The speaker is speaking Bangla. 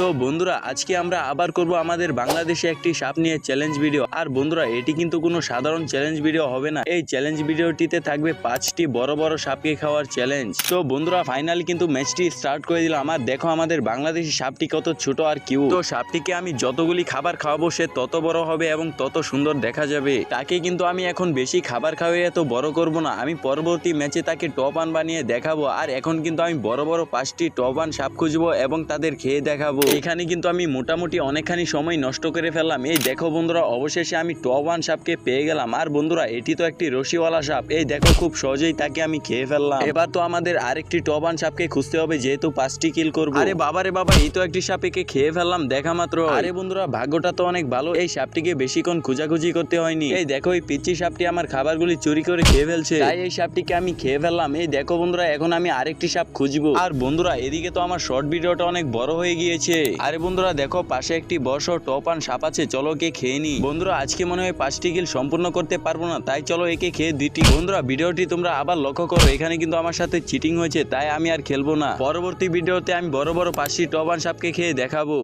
তো বন্ধুরা, আজকে আমরা আবার করব আমাদের বাংলাদেশে একটি সাপ নিয়ে চ্যালেঞ্জ ভিডিও আর বন্ধুরা, এটি কিন্তু কোনো সাধারণ চ্যালেঞ্জ ভিডিও হবে না। এই চ্যালেঞ্জ ভিডিওটিতে থাকবে পাঁচটি বড় বড় সাপকে খাওয়ার চ্যালেঞ্জ তো বন্ধুরা ফাইনালি কিন্তু ম্যাচটি স্টার্ট করে দিলাম। আর দেখো আমাদের বাংলাদেশি সাপটি কত ছোট আর কিউ তো সাপটিকে আমি যতগুলি খাবার খাওয়াবো, সে তত বড় হবে এবং তত সুন্দর দেখা যাবে। তাকে কিন্তু আমি এখন বেশি খাবার খাওয়াই এত বড় করব না। আমি পরবর্তী ম্যাচে তাকে টপ আন বানিয়ে দেখাবো। আর এখন কিন্তু আমি বড় বড় পাঁচটি টপ আন সাপ খুঁজবো এবং তাদের খেয়ে দেখাবো। এখানে কিন্তু আমি মোটামুটি অনেকখানি সময় নষ্ট করে ফেললাম। এই দেখো বন্ধুরা অবশেষে আমি টপ ওয়ান সাপকে পেয়ে গেলাম। আর বন্ধুরা এটি তো একটি রশিওয়ালা সাপ। এই দেখো খুব সহজেই তাকে আমি খেয়ে ফেললাম। এবার তো আমাদের আরেকটি টপ ওয়ান সাপকে খুঁজতে হবে যেহেতু পাঁচটি কিল করব। আরে বাবারে বাবা এই তো একটি সাপেকে খেয়ে ফেললাম দেখা মাত্র। আরে বন্ধুরা ভাগ্যটা তো অনেক ভালো। এই সাপটিকে বেশিক্ষণ খোঁজাখুঁজি করতে হয়নি। এই দেখো এই পিচ্ছি সাপটি আমার খাবারগুলি চুরি করে খেয়ে ফেলছে। তাই এই সাপটিকে আমি খেয়ে ফেললাম। এই দেখো বন্ধুরা এখন আমি আরেকটি সাপ খুঁজবো। আর বন্ধুরা এদিকে তো আমার শর্ট ভিডিওটা অনেক বড় হয়ে গিয়েছে। আরে বন্ধুরা, দেখো, পাশে একটি বড় টপ আন সাপ আছে। চলো কে খেয়ে নি বন্ধুরা, আজকে মনে হয় পাঁচটি কিল সম্পূর্ণ করতে পারব না, তাই চলো একে খেয়ে দুইটি বন্ধুরা, ভিডিওটি তোমরা আবার লক্ষ্য করো, এখানে কিন্তু আমার সাথে চিটিং হয়েছে, তাই আমি আর খেলব না। পরবর্তী ভিডিওতে আমি বড় বড় পাঁচটি টপ আন সাপকে খেয়ে দেখাবো।